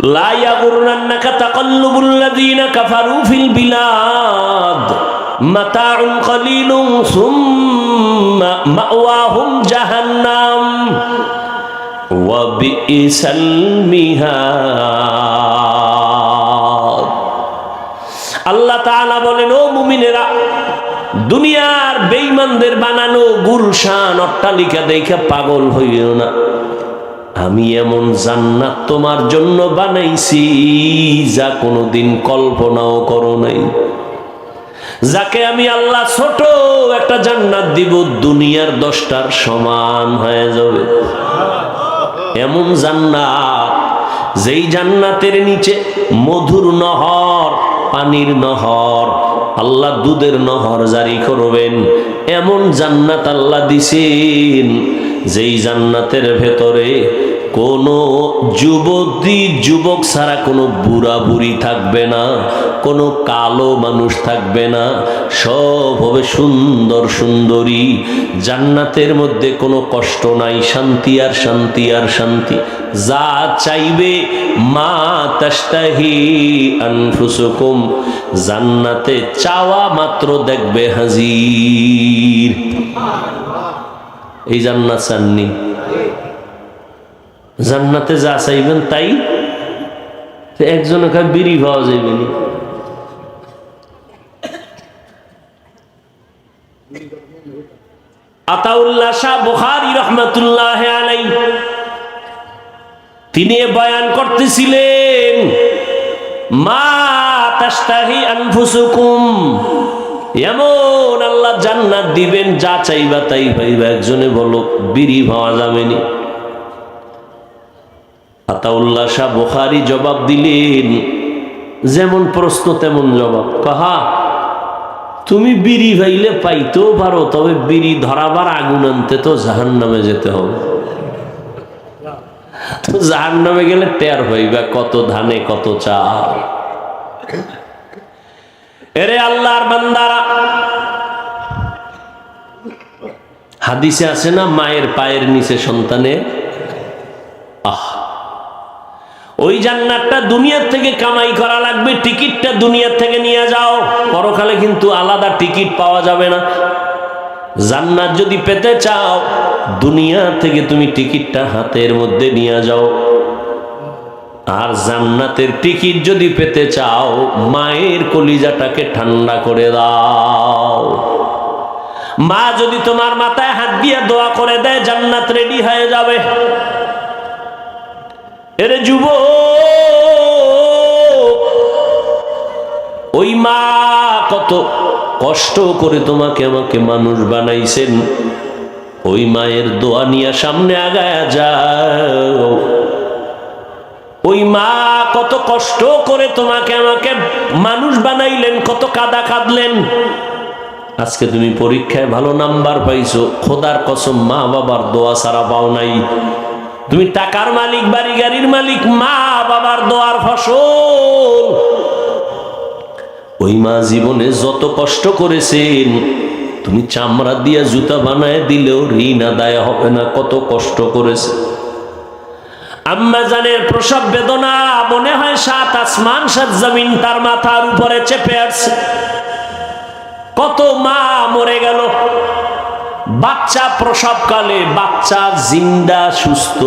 لا يغرنك تقلب الذين كفروا في البلاد متاع قليل ثم مأواهم جهنم وبئس المهاد আল্লাহ তাআলা বলেন ও মুমিনেরা দুনিয়ার বেঈমানদের বানানো গুলশান অট্টালিকা দেখে পাগল হইও না আমি এমন জান্নাত তোমার জন্য বানাইছি, যা কোনোদিন কল্পনাও করো নাই। যাকে আমি আল্লাহ ছোট একটা জান্নাত দিব, দুনিয়ার দশটার সমান হয়ে যাবে। এমন জান্নাত, যেই জান্নাতের নিচে মধুর নহর, পানির নহর, আল্লাহ দুধের নহর জারি করবেন, এমন জান্নাত আল্লাহ দিছেন। যেই জান্নাতের ভেতরে কোনো যুবতী, যুবক ছাড়া কোনো বুড়া বুড়ি থাকবে না, কোনো কালো মানুষ থাকবে না, সব হবে সুন্দর সুন্দরী। জান্নাতের মধ্যে কোনো কষ্ট নাই, শান্তি আর শান্তি আর শান্তি। যা চাইবে, মা তাস্তাহি আনফুসুকুম। জান্নাতে চাওয়া মাত্র দেখবে হাজির। এই জান্নাত চাননি জান্নাতে যা চাইবেন তাই। একজনে খায় বিড়ি পাওয়া যাইবে না। আতাউল্লাহ শাহ বুখারী রহমতুল্লাহ আলাই তিনি বয়ান করতেছিলেন, মা তাস্তাহি আনফুসুকুম। এমন আল্লাহ জান্নাত দিবেন, যা চাইবা তাই পাইবা একজনে বলো, বিড়ি পাওয়া যাবেনি আতাউল্লাহ শাহ বুখারী জবাব দিলেন, যেমন প্রশ্ন তেমন জবাব। কাহা তুমি বিড়ি ভাইলে পাইতেও পারো, তবে বিড়ি ধরাবার আগুন আনতে তো জাহান নামে যেতে হবে। তো জাহান নামে গেলে টের হইবা কত ধানে, কত চাল। এরে আল্লাহর বান্দারা। হাদিসে আছে না, মায়ের পায়ের নিচে সন্তানের? আহ। ওই জান্নাতটা দুনিয়ার থেকে কামাই করা লাগবে, টিকিটটা দুনিয়ার থেকে নিয়ে যাও। পরকালে কিন্তু আলাদা টিকিট পাওয়া যাবে না। জান্নাত যদি পেতে চাও, দুনিয়া থেকে তুমি টিকিটটা হাতের মধ্যে নিয়ে যাও। আর জান্নাতের টিকিট যদি পেতে চাও, মায়ের কলিজাটাকে ঠান্ডা করে দাও। মা যদি তোমার মাথায় হাত দিয়ে দোয়া করে দেয়, জান্নাত রেডি হয়ে যাবে। এরে যুব ওই মা কত কষ্ট করে তোমাকে আমাকে মানুষ বানাইছেন। ওই মায়ের দোয়া নিয়ে সামনে আগায়া যাও। ওই মা কত কষ্ট করে তোমাকে আমাকে মানুষ বানাইলেন, কত কাদা কাঁদলেন। আজকে তুমি পরীক্ষায় ভালো নাম্বার পাইছো, খোদার কসম মা বাবার দোয়া সারা পাও নাই। তুমি টাকার মালিক, বাড়ি গাড়ির মালিক, মা বাবার দোয়ার ফসল। ওই মা জীবনে যত কষ্ট করেছেন, তুমি চামড়া দিয়ে জুতা বানায় দিলেও ঋণ আদায় হবে না, কত কষ্ট করেছে। আম্মা জানের প্রসব বেদনা মনে হয় সাত আসমান, সাত জমিন তার মাথার উপরে চেপে আসছে কত মা মরে গেল। বাচ্চা প্রসবকালে বাচ্চা জিন্দা, সুস্থ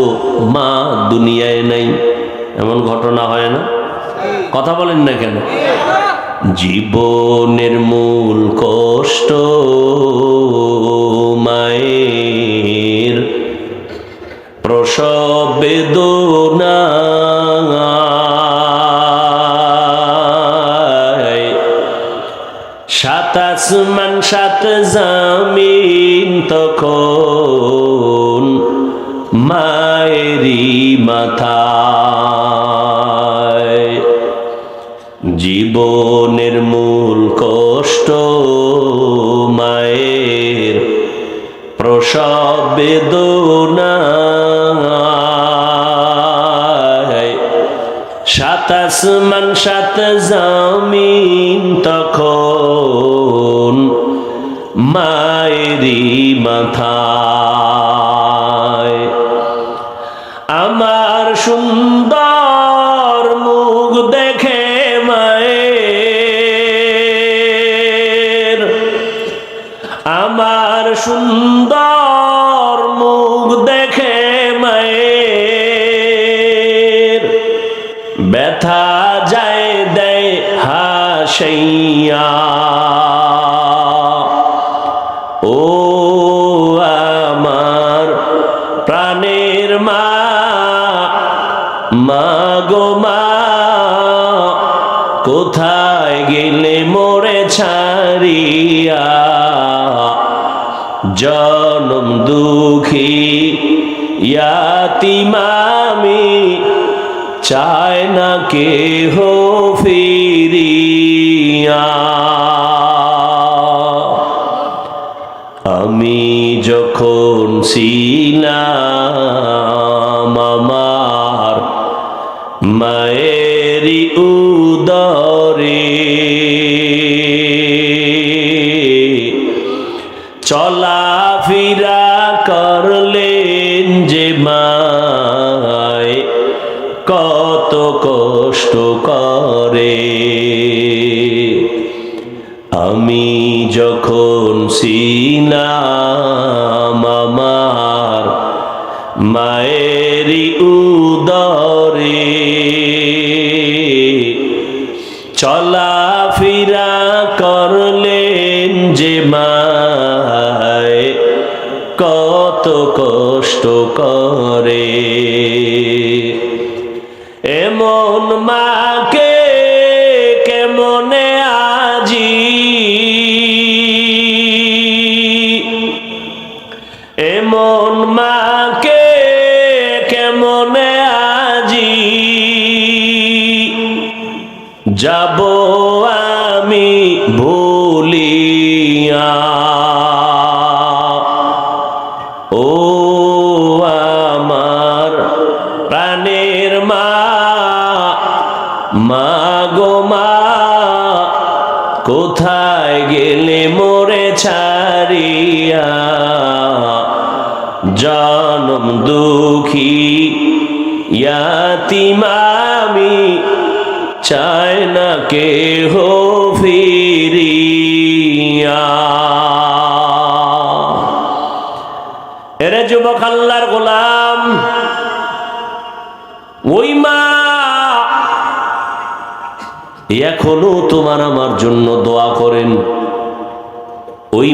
মা দুনিয়ায় নাই। এমন ঘটনা হয় না? কথা বলেন না কেন? জীবনের মূল কষ্ট মায়ের প্রসব বেদনা সাত আসমান সাত জামিন তখন মায়েরি মাথায়। জীবনের মূল আসমান সাত জামিন তখন মা গো মা, কোথায় গেলে মোরে ছাড়িয়া? জনম দুঃখী ইয়াতিমামি, চায় না কে হো ফিরিয়া। আমি যখন ছিলাম মায়েরি উদরে। চলাফেরা করলেন যে মায়, কত কষ্ট করে। আমি যখন ছিলাম আমার মায়েরি উদরে করে কোথায় গেলে মোরে ছাড়িয়া? জনম দুঃখী ইয়াতিমামি চায় না কে হো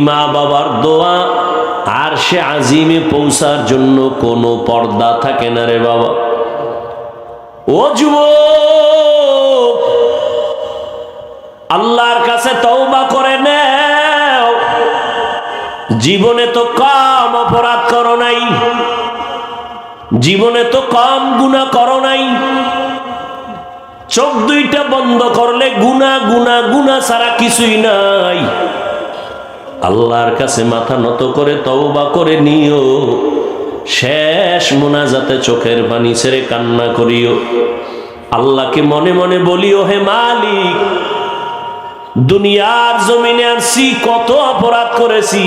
মা বাবার দোয়া, আর সে আজিমে পৌঁছার জন্য কোনো পর্দা থাকে না রে বাবা। ও যুবক, আল্লাহর কাছে তওবা করে নেও। জীবনে তো কম অপরাধ করো নাই। জীবনে তো কম গুণা করো নাই। চোখ দুইটা বন্ধ করলে গুনা গুনা গুনা ছাড়া কিছুই নাই। আল্লাহর কাছে মাথা নত করে তওবা করে নিও। শেষ মোনাজাতে চোখের পানি ছেড়ে কান্না করিও। আল্লাহকে মনে মনে বলিও, হে মালিক, দুনিয়ার জমিনে আসছি কত অপরাধ করেছি।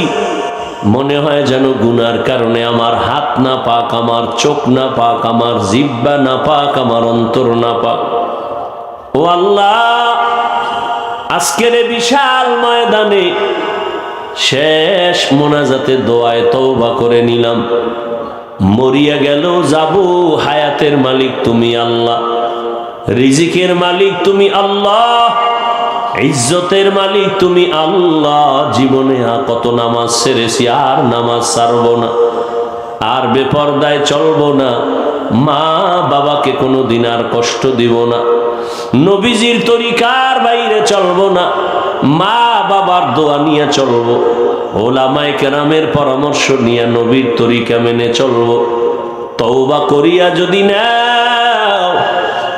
মনে হয় যেন গুনার কারণে আমার হাত না পাক, আমার চোখ না পাক, আমার জিব্বা না পাক, আমার অন্তর না পাক। ও আল্লাহ, আজকের বিশাল ময়দানে শেষ মোনাজাতে দোয়ায় তওবা করে নিলাম। মরিয়া গেল, যাব হায়াতের মালিক তুমি আল্লাহ, রিজিকের মালিক তুমি আল্লাহ, ইজ্জতের মালিক তুমি আল্লাহ, জীবনে কত নামাজ সেরেছি, আর নামাজ ছাড়ব না, আর বেপর্দায় চলব না, মা বাবাকে কোনো দিন আর কষ্ট দিব না, নবীজির তরিকার বাইরে চলব না। মা বাবার দোয়া নিয়ে চলবো। ওলামায় কেরামের পরামর্শ নিয়ে নবীর তরিকা মেনে চলবো। তৌবা করিয়া যদি নাও,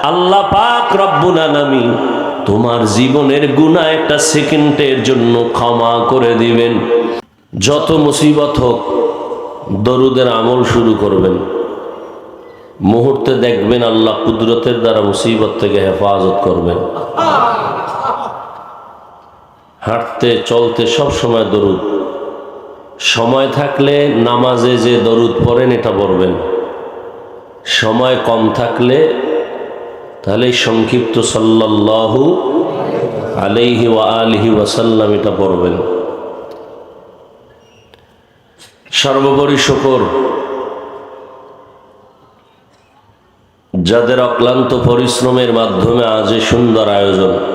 আল্লাহ পাক রব্বুল আলামিন তোমার জীবনের গুণা একটা সেকেন্ডের জন্য ক্ষমা করে দিবেন। যত মুসিবত হোক, দরুদের আমল শুরু করবেন। মুহূর্তে দেখবেন আল্লাহ কুদরতের দ্বারা মুসিবত থেকে হেফাজত করবেন। হাঁটতে, চলতে সব সময় দরুদ। সময় থাকলে নামাজে যে দরুদ পড়েন, এটা পড়বেন। সময় কম থাকলে তাহলে সংক্ষিপ্ত সাল্লাল্লাহু আলাইহি ওয়া আলিহি ওয়াসাল্লাম এটা পড়বেন। সর্বোপরি শকর। যাদের অক্লান্ত পরিশ্রমের মাধ্যমে আজ সুন্দর আয়োজন।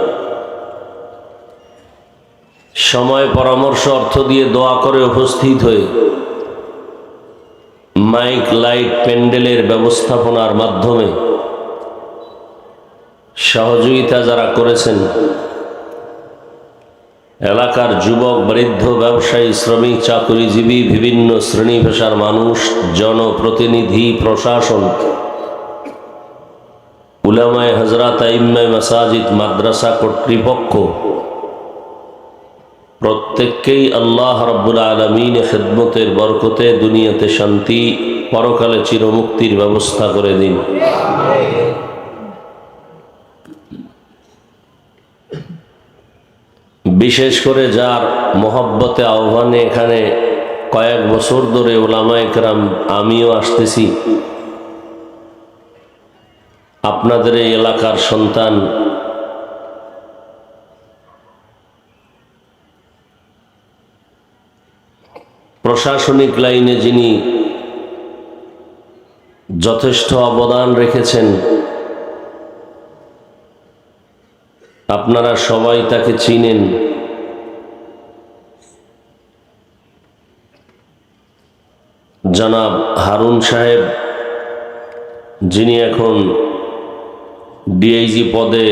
সময় পরামর্শ অর্থ দিয়ে দোয়া করে উপস্থিত হয়ে মাইক, লাইট, প্যান্ডেলের ব্যবস্থাপনার মাধ্যমে সহযোগিতা যারা করেছেন, এলাকার যুবক, বৃদ্ধ, ব্যবসায়ী, শ্রমিক, চাকরিজীবী, বিভিন্ন শ্রেণি পেশার মানুষ, জনপ্রতিনিধি, প্রশাসন, উলামায় হজরত আইম্মায় মাসাজিদ, মাদ্রাসা কর্তৃপক্ষ প্রত্যেককেই আল্লাহ রব্বুল আলমিন খেদমতের বরকতে দুনিয়াতে শান্তি, পরকালে চিরমুক্তির ব্যবস্থা করে দিন। বিশেষ করে যার মহব্বতে আহ্বানে এখানে কয়েক বছর ধরে ওলামায় কেরাম আমিও আসতেছি। আপনাদের এই এলাকার সন্তান প্রশাসনিক লাইনে যিনি যথেষ্ট অবদান রেখেছেন, আপনারা সবাই তাকে চিনেন। জনাব হারুন সাহেব, যিনি এখন ডিআইজি পদে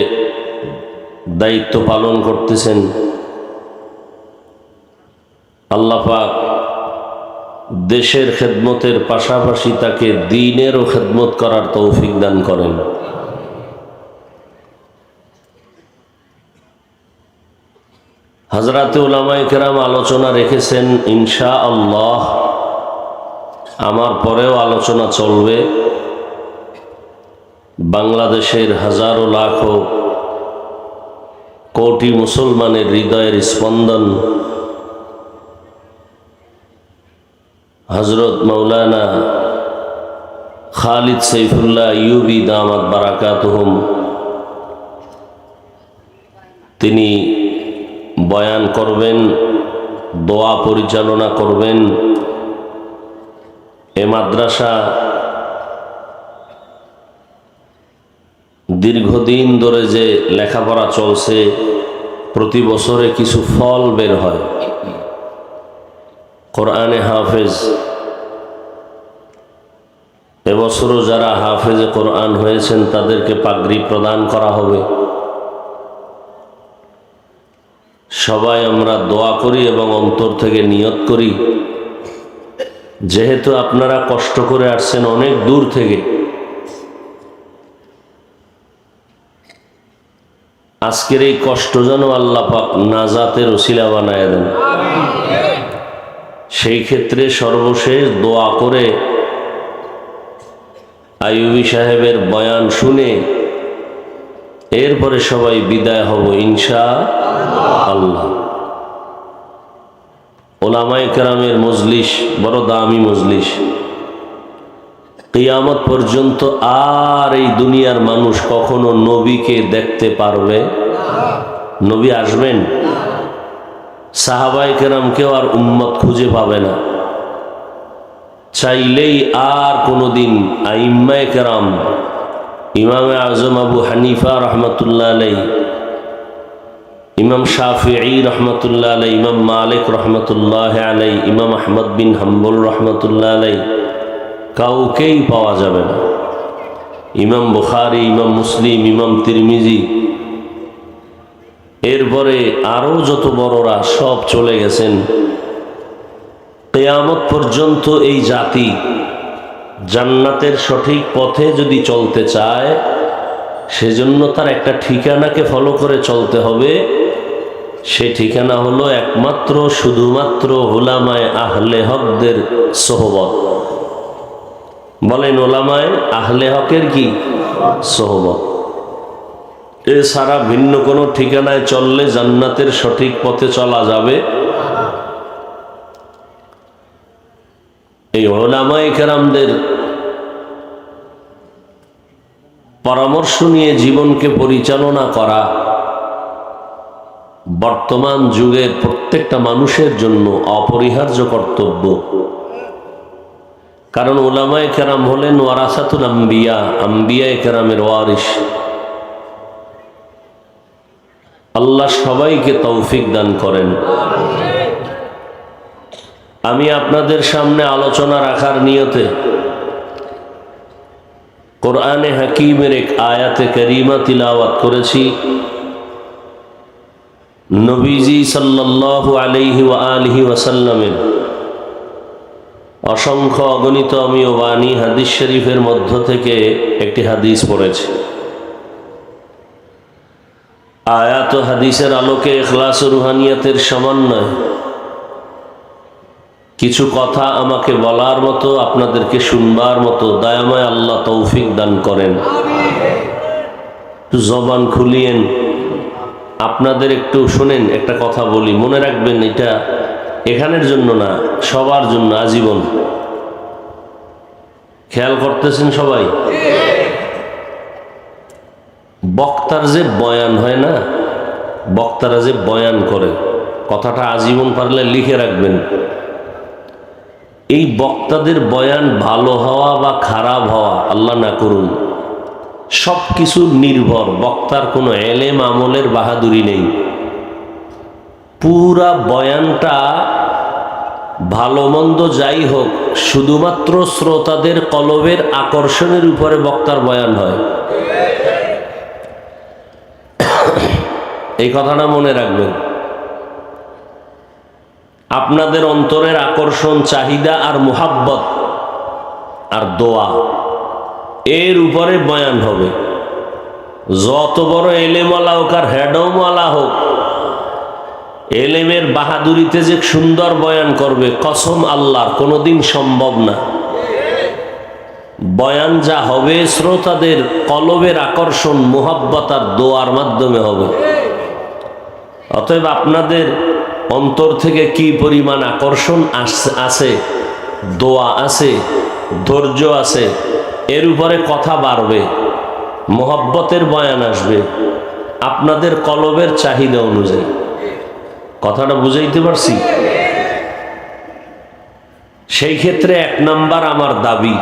দায়িত্ব পালন করতেছেন আল্লাপাক দেশের খেদমতের পাশাপাশি তাকে দিনেরও খেদমত করার তৌফিক দান করেন। হজরতে উলামাই কেরাম আলোচনা রেখেছেন ইনশা আল্লাহ আমার পরেও আলোচনা চলবে। বাংলাদেশের হাজারো লাখো কোটি মুসলমানের হৃদয়ের স্পন্দন হজরত মৌলানা খালিদ সৈফুল্লাহ ইউবি দামাত বারাকাতহুম, তিনি বয়ান করবেন, দোয়া পরিচালনা করবেন। এ মাদ্রাসা দীর্ঘদিন ধরে যে লেখাপড়া চলছে, প্রতি বছরে কিছু ফল বের হয়। কোরআনে হাফেজ। এবছরও যারা হাফেজে কোরআন হয়েছেন, তাদেরকে পাগড়ি প্রদান করা হবে। সবাই আমরা দোয়া করি এবং অন্তর থেকে নিয়ত করি। যেহেতু আপনারা কষ্ট করে আসছেন অনেক দূর থেকে। আজকের এই কষ্ট যেন আল্লাহ পাক নাজাতের ওসিলা বানায় দেন। সেই ক্ষেত্রে সর্বশেষ দোয়া করে আইয়ুবি সাহেবের বয়ান শুনে এরপরে সবাই বিদায় হব ইনশা আল্লাহ। ওলামাই কেরামের মজলিস, বড় দামি মজলিস। কিয়ামত পর্যন্ত আর এই দুনিয়ার মানুষ কখনো নবীকে দেখতে পারবে? নবী আসবেন? সাহাবাই কেরাম কেউ আর উম্মত খুঁজে পাবে না। চাইলেই আর কোনোদিন আইম্মায় কেরাম, ইমামে আজম আবু হানিফা রহমতুল্লাহ আলাই ইমাম শাফি রহমতুল্লাহ আলাই ইমাম মালিক রহমতুল্লাহ আলাই ইমাম আহমদ বিন হাম্বুল রহমতুল্লাহ আলাই কাউকেই পাওয়া যাবে না। ইমাম বুখারি, ইমাম মুসলিম, ইমাম তিরমিজি এরপরে আরও যত বড়রা সব চলে গেছেন, কেয়ামত পর্যন্ত এই জাতি জান্নাতের সঠিক পথে যদি চলতে চায়, সেজন্য তার একটা ঠিকানাকে ফলো করে চলতে হবে। সে ঠিকানা হলো একমাত্র, শুধুমাত্র হোলামায় আহলে হকদের সোহবত। বলেন ওলামায় আহলে হকের কি? সোহবত। এছাড়া ভিন্ন কোনো ঠিকানায় চললে জান্নাতের সঠিক পথে চলা যাবে। এই ওলামাই কেরামদের পরামর্শ নিয়ে জীবনকে পরিচালনা করা বর্তমান যুগের প্রত্যেকটা মানুষের জন্য অপরিহার্য কর্তব্য। কারণ ওলামায় কেরাম হলেন ওয়ারাসাতুল আম্বিয়া আম্বিয়া কেরামের ওয়ারিস আল্লাহ সবাইকে তৌফিক দান করেন। আমি আপনাদের সামনে আলোচনা রাখার নিয়তে কোরআনে হাকিমের এক আয়াতে করিমা তিলাওয়াত করেছি। নবীজি সাল্লাল্লাহু আলাইহি ওয়া আলিহি ওয়াসাল্লামের অসংখ্য অগণিত আমি ও বাণী হাদিস শরীফের মধ্য থেকে একটি হাদিস পড়েছি। আয়াত হাদিসের আলোকে এখলাস রুহানিয়াতের সমন্বয়। কিছু কথা আমাকে বলার মতো, আপনাদেরকে শুনবার মতো, দয়াময় আল্লাহ তৌফিক দান করেন। জবান খুলিয়েন। আপনাদের একটু শুনেন, একটা কথা বলি। মনে রাখবেন, এটা এখানের জন্য না, সবার জন্য, আজীবন। খেয়াল করতেছেন সবাই? বক্তার যে বয়ান হয় না, বক্তারা যে বয়ান করে, কথাটা আজীবন পারলে লিখে রাখবেন। এই বক্তাদের বয়ান ভালো হওয়া বা খারাপ হওয়া, আল্লাহ না করুন। সব কিছু নির্ভর, বক্তার কোনো এলেম আমলের বাহাদুরি নেই। পুরা বয়ানটা ভালো মন্দ যাই হোক, শুধুমাত্র শ্রোতাদের কলবের আকর্ষণের উপরে বক্তার বয়ান হয়। এই কথাটা মনে রাখবেন। আপনাদের অন্তরের আকর্ষণ, চাহিদা আর মোহাব্বত আর দোয়া, এর উপরে বয়ান হবে। যত বড় এলেমওয়ালা হোক আর হেডমওয়ালা হোক, এলেমের বাহাদুরিতে যে সুন্দর বয়ান করবে, কসম আল্লাহর, কোনোদিন সম্ভব না। বয়ান যা হবে শ্রোতাদের কলবের আকর্ষণ, মোহাব্বত আর দোয়ার মাধ্যমে হবে। অতএব আপনাদের অন্তর থেকে কি পরিমাণ আকর্ষণ আছে, দোয়া আছে, ধৈর্য আছে, এর উপরে কথা বাড়বে, মোহাব্বতের বয়ান আসবে, আপনাদের কলবের চাহিদা অনুযায়ী। কথাটা বুঝাইতে পারছি? সেই ক্ষেত্রে এক নাম্বার আমার দাবি,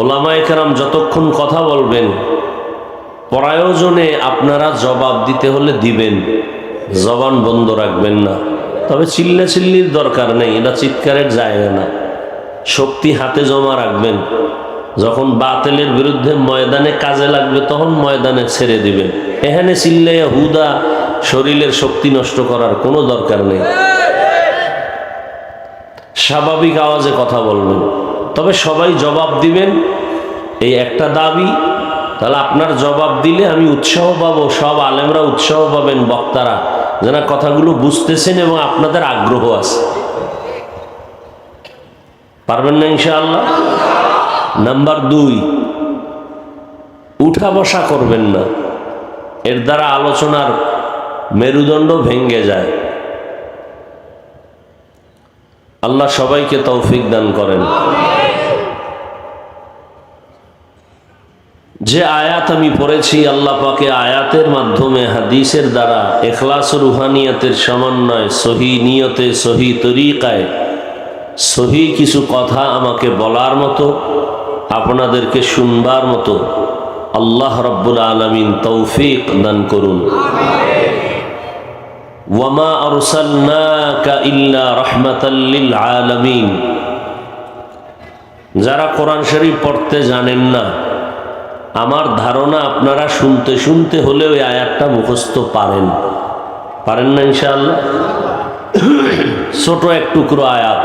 ওলামায়ে কেরাম যতক্ষণ কথা বলবেন, প্রয়োজনে আপনারা জবাব দিতে হলে দিবেন। জবান বন্ধ রাখবেন না। তবে চিল্লা চিল্লির দরকার নেই, এটা চিৎকারের জায়গা না। শক্তি হাতে জমা রাখবেন। যখন বাতেলের বিরুদ্ধে ময়দানে কাজে লাগবে, তখন ময়দানে ছেড়ে দিবেন। এখানে চিল্লাইয়া হুদা শরীরের শক্তি নষ্ট করার কোনো দরকার নেই। স্বাভাবিক আওয়াজে কথা বলবেন। তবে সবাই জবাব দিবেন, এই একটা দাবি, তাহলে আপনার জবাব দিলে আমি উৎসাহ পাবো, সব আলেমরা উৎসাহ পাবেন বক্তারা। যারা কথাগুলো বুঝতেছেন এবং আপনাদের আগ্রহ আছে। পারবেন না ইনশাআল্লাহ? নাম্বার দুই, উঠা বসা করবেন না। এর দ্বারা আলোচনার মেরুদণ্ড ভেঙ্গে যায়। আল্লাহ সবাইকে তৌফিক দান করেন। যে আয়াত আমি পড়েছি আল্লাহ পাকে আয়াতের মাধ্যমে, হাদিসের দ্বারা, এখলাস রুহানিয়াতের সমন্বয়, সহি নিয়তে, সহি তরিকায়, সহি কিছু কথা আমাকে বলার মতো, আপনাদেরকে শুনবার মতো, আল্লাহ রব্বুল আলমিন তৌফিক দান করুন। যারা কোরআন শরীফ পড়তে জানেন না আমার ধারণা আপনারা শুনতে শুনতে হলেও এই আয়াতটা মুখস্থ পারেন। পারেন না ইনশাআল্লাহ? ছোট এক টুকরো আয়াত।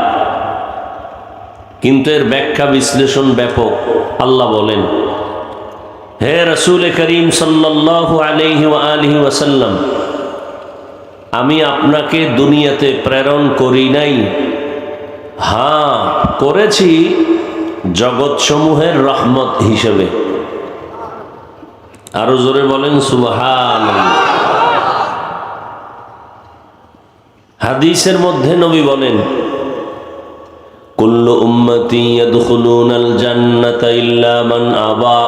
কিন্তু এর ব্যাখ্যা বিশ্লেষণ ব্যাপক, আল্লাহ বলেন, হে রসুল করিম আলিহি ওয়াসাল্লাম, আমি আপনাকে দুনিয়াতে প্রেরণ করি নাই। হ্যাঁ করেছি জগৎসমূহের রহমত হিসেবে। আরও জোরে বলেন সুবহান হাদিসের মধ্যে নবী বলেন, কুল্লু উম্মতি ইয়াদখুলুনাল জান্নাতা ইল্লা মান আবা।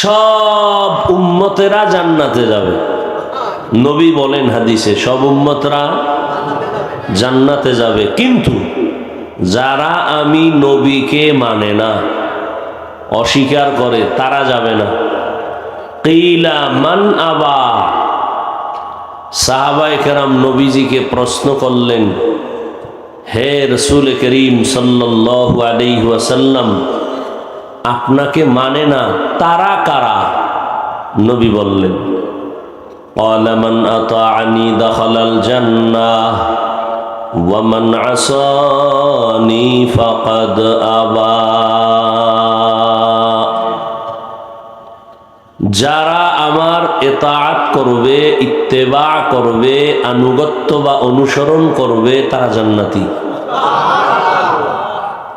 সব উম্মতেরা জান্নাতে যাবে। নবী বলেন হাদিসে, সব উম্মতরা জান্নাতে যাবে। কিন্তু যারা আমি নবীকে মানে না অস্বীকার করে, তারা যাবে না। কিলা মান আবা। সাহাবায় কেরাম নবীজিকে প্রশ্ন করলেন, হে রসুল করিম সাল্লাসাল্লাম আপনাকে মানে না, তারা কারা? নবী বললেন অলামান আতানি দখলাল আবা। যারা আমার এতাআত করবে, ইত্তেবা করবে, আনুগত্য বা অনুসরণ করবে, তারা জান্নাতি।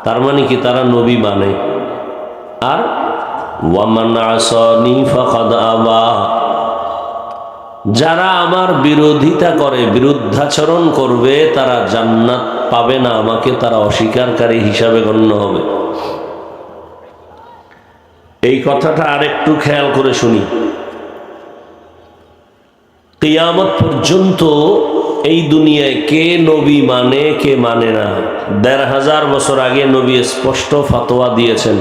তার মানে কি? তারা নবী মানে। আর যারা আমার বিরোধিতা করে, বিরুদ্ধাচরণ করবে, তারা জান্নাত পাবে না। আমাকে তারা অস্বীকারী হিসাবে গণ্য হবে। এই কথাটা আরেকটু খেয়াল করে শুনি। কিয়ামত পর্যন্ত এই দুনিয়ায় কে নবী মানে কে মানে না? দেড় হাজার বছর আগে নবী স্পষ্ট ফতোয়া দিয়েছেন।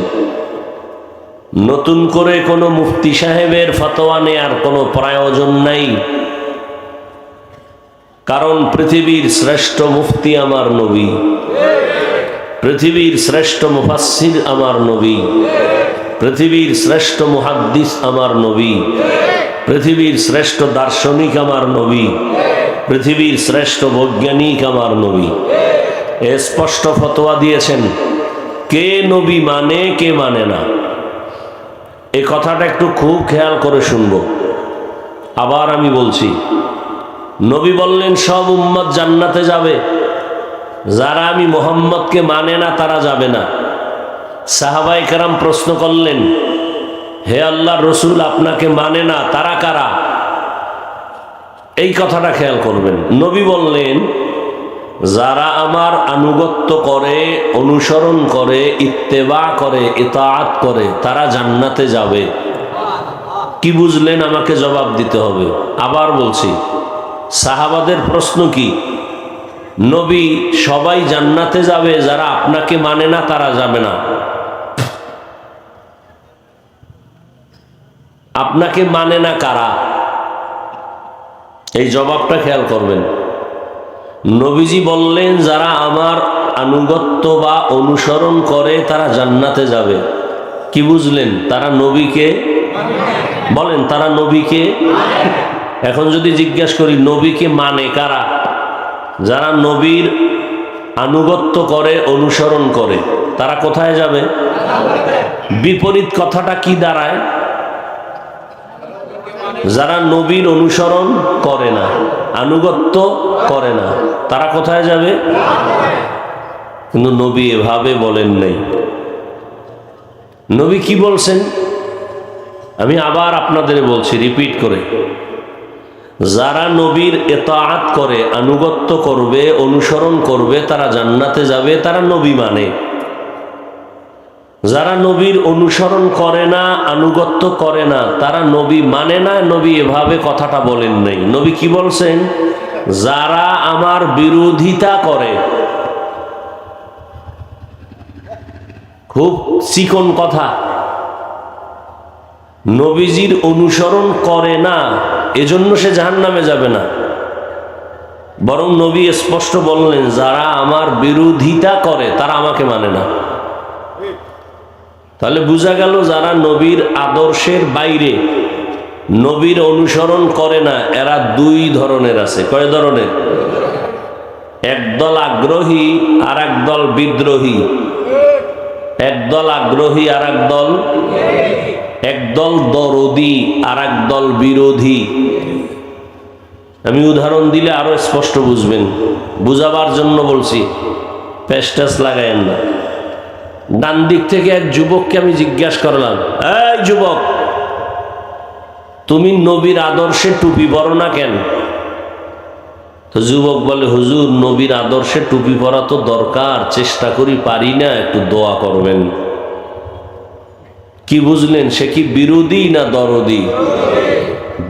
নতুন করে কোনো মুফতি সাহেবের ফতোয়া নেয়ার কোনো প্রয়োজন নাই। কারণ পৃথিবীর শ্রেষ্ঠ মুফতি আমার নবী। পৃথিবীর শ্রেষ্ঠ মুফাসির আমার নবী। পৃথিবীর শ্রেষ্ঠ মুহাদ্দিস আমার নবী, পৃথিবীর শ্রেষ্ঠ দার্শনিক আমার নবী, পৃথিবীর শ্রেষ্ঠ বৈজ্ঞানিক আমার নবী। এ স্পষ্ট ফতোয়া দিয়েছেন, কে নবী মানে কে মানে না। এই কথাটা একটু খুব খেয়াল করে শুনব। আবার আমি বলছি, নবী বললেন, সব উম্মত জান্নাতে যাবে। যারা আমি মোহাম্মদকে মানে না, তারা যাবে না। সাহাবাই কারাম প্রশ্ন করলেন, হে আল্লাহ রসুল, আপনাকে মানে না, তারা কারা? এই কথাটা খেয়াল করবেন। নবী বললেন, যারা আমার আনুগত্য করে, অনুসরণ করে, ইত্তেবা করে, ইতাআত করে, তারা জান্নাতে যাবে। কি বুঝলেন? আমাকে জবাব দিতে হবে। আবার বলছি, সাহাবাদের প্রশ্ন কি? নবী, সবাই জান্নাতে যাবে, যারা আপনাকে মানে না, তারা যাবে না। আপনাকে মানে না কারা? এই জবাবটা খেয়াল করবেন। নবীজি বললেন, যারা আমার আনুগত্য বা অনুসরণ করে, তারা জান্নাতে যাবে। কি বুঝলেন? তারা নবীকে বলেন, তারা নবীকে? এখন যদি জিজ্ঞাসা করি, নবীকে মানে কারা? যারা নবীর আনুগত্য করে, অনুসরণ করে, তারা কোথায় যাবে? বিপরীত কথাটা কি দাঁড়ায়? যারা নবীর অনুসরণ করে না, আনুগত্য করে না, তারা কোথায় যাবে? কিন্তু নবী এভাবে বলেন নাই। নবী কি বলছেন? আমি আবার আপনাদের বলছি, রিপিট করে। যারা নবীর এতাআত করে, আনুগত্য করবে, অনুসরণ করবে, তারা জান্নাতে যাবে, তারা নবী মানে। যারা নবীর অনুসরণ করে না, আনুগত্য করে না, তারা নবী মানে না, নবী এভাবে কথাটা বলেন নাই। নবী কি বলছেন? যারা আমার বিরোধিতা করে, খুব চিকন কথা, নবীজির অনুসরণ করে না, এজন্য সে জাহান নামে যাবে না। বরং নবী স্পষ্ট বললেন, যারা আমার বিরোধিতা করে, তারা আমাকে মানে না। তাহলে বোঝা গেল যারা নবীর আদর্শের বাইরে, নবীর অনুসরণ করে না, এরা দুই ধরনের আছে। কয় ধরনের? একদল আগ্রহী আর একদল বিদ্রোহী। একদল আগ্রহী আর একদল একদল দরদি আর একদল বিরোধী। আমি উদাহরণ দিলে আরও স্পষ্ট বুঝবেন। বুঝাবার জন্য বলছি প্যাস্টাস লাগায়েন না। ডান দিক থেকে এক যুবককে আমি জিজ্ঞাসা করলাম, এই যুবক, তুমি নবীর আদর্শে টুপি পরো না কেন? তো যুবক বলে, হুজুর, নবীর আদর্শে টুপি পরা তো দরকার, চেষ্টা করি পারি না, একটু দোয়া করবেন। কি বুঝলেন, সে কি বিরোধী না দরদি?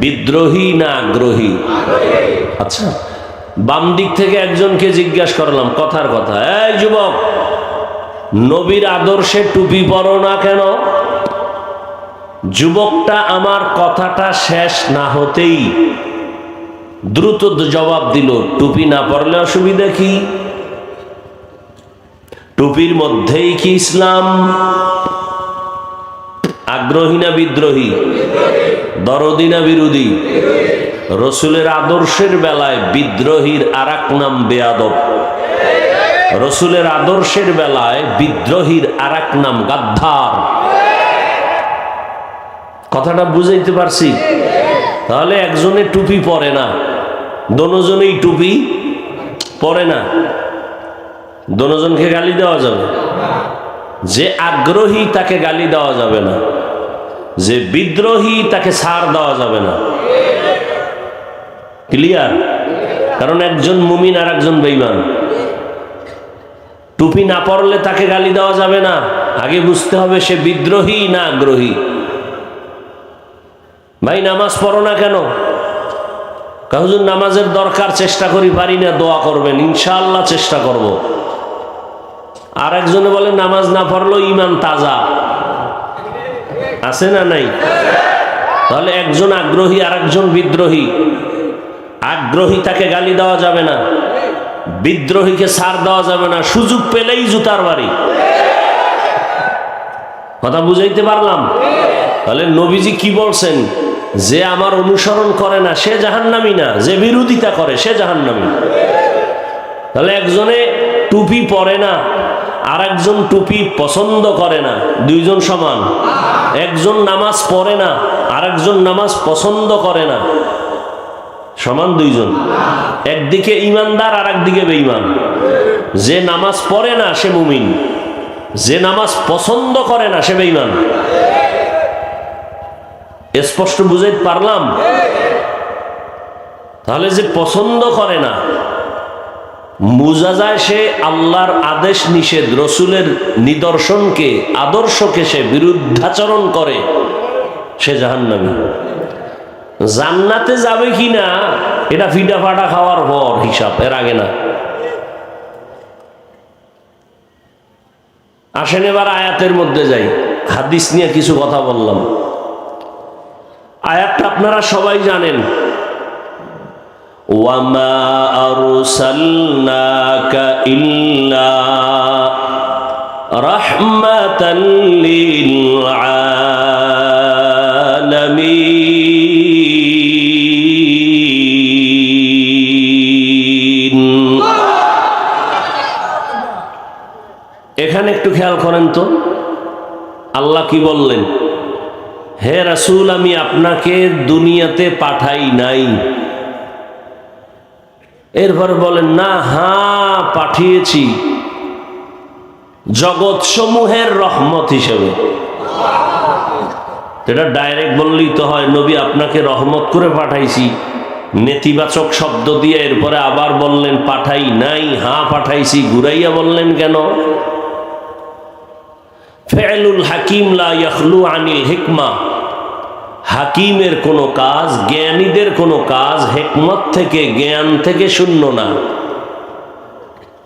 বিদ্রোহী না আগ্রহী? আচ্ছা বাম দিক থেকে একজনকে জিজ্ঞাসা করলাম, কথার কথা, এই যুবক নবীর আদর্শে টুপি পরো না কেন? যুবকটা আমার কথাটা শেষ না হতেই দ্রুত জবাব দিল, টুপি না পরলে অসুবিধা কি? টুপির মধ্যেই কি ইসলাম? আগ্রহী না বিদ্রোহী? দরদি না বিরোধী? রসুলের আদর্শের বেলায় বিদ্রোহীর আর নাম বেয়াদব। রসুলের আদর্শের বেলায় বিদ্রোহীর আর নাম গাদ্ধার কথাটা বুঝাইতে পারছি? তাহলে একজনে টুপি পরে না, দনোজনেই টুপি পরে না, দনোজনকে গালি দেওয়া যাবে? যে আগ্রহী তাকে গালি দেওয়া যাবে না, যে বিদ্রোহী তাকে ছাড় দেওয়া যাবে না। ক্লিয়ার? কারণ একজন মুমিন আর একজন বেইমান টুপি না পরলে তাকে গালি দেওয়া যাবে না। আগে বুঝতে হবে সে বিদ্রোহী না আগ্রহী। ভাই, নামাজ পড়ো না কেন? কাহুজুর নামাজের দরকার চেষ্টা করি, পারি না, দোয়া করবেন, ইনশাআল্লাহ চেষ্টা করব। আর একজনে বলে, নামাজ না পড়লেও ইমান তাজা। আছে না নাই? তাহলে একজন আগ্রহী আর একজন বিদ্রোহী। আগ্রহী তাকে গালি দেওয়া যাবে না। বিদ্রোহীকে ছাড় দেওয়া যাবে না, সুযোগ পেলেই জুতার বাড়ি। কথা বুঝাইতে পারলাম? তাহলে নবীজি কি বলছেন? যে আমার অনুসরণ করে না, সে জাহান্নামি না, যে বিরোধিতা করে, সে জাহান্নামি। তাহলে একজনে টুপি পরে না আর একজন টুপি পছন্দ করে না, দুইজন সমান। একজন নামাজ পড়ে না আর একজন নামাজ পছন্দ করে না। সমান দুইজন। একদিকে ইমানদার আর একদিকে বেঈমান। যে নামাজ পড়ে না, সে মুমিন। যে নামাজ পছন্দ করে না, সে বেঈমান। স্পষ্ট বুঝাইতে পারলাম? তাহলে যে পছন্দ করে না, বোঝা যায় সে আল্লাহর আদেশ নিষেধ, রসুলের নিদর্শনকে, আদর্শকে সে বিরুদ্ধাচরণ করে, সে জাহান্নামী। জান্নাতে যাবে কি না এটা ফিডা ফাটা খাওয়ার পর হিসাব, এর আগে না। আসেন এবার আয়াতের মধ্যে যাই। হাদিস নিয়ে কিছু কথা বললাম। আয়াতটা আপনারা সবাই জানেন। ওয়ামা ইল্লা রাহমাতাল তো আল্লাহ কি বললেন? হে রাসূল, আমি আপনাকে দুনিয়াতে পাঠাই নাই। এরপর বলেন, না হ্যাঁ পাঠিয়েছি। জগৎ সমূহের রহমত হিসেবে। এটা ডাইরেক্ট বললেই তো হয়, নবী, আপনাকে রহমত করে পাঠাইছি। নেতিবাচক শব্দ দিয়ে এরপরে আবার বললেন, পাঠাই নাই হ্যাঁ পাঠাইছি। ঘুরাইয়া বললেন কেন? ফেলুল হাকিম লা ইয়াখলু আনিল হিকমা। হাকিমের কোনো কাজ, জ্ঞানীদের কোনো কাজ হেকমত থেকে, জ্ঞান থেকে শূন্য না।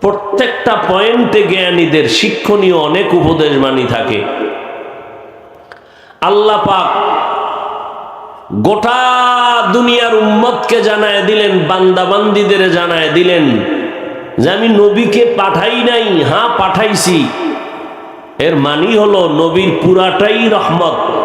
প্রত্যেকটা পয়েন্টে জ্ঞানীদের শিক্ষণীয় অনেক উপদেশ বাণী থাকে। আল্লাহ পাক গোটা দুনিয়ার উম্মতকে জানায় দিলেন, বান্দাবান্দিদের জানায় দিলেন, যে আমি নবীকে পাঠাই নাই হ্যাঁ পাঠাইছি। এর মানি হলো নবীর পুরাটাই রহমত।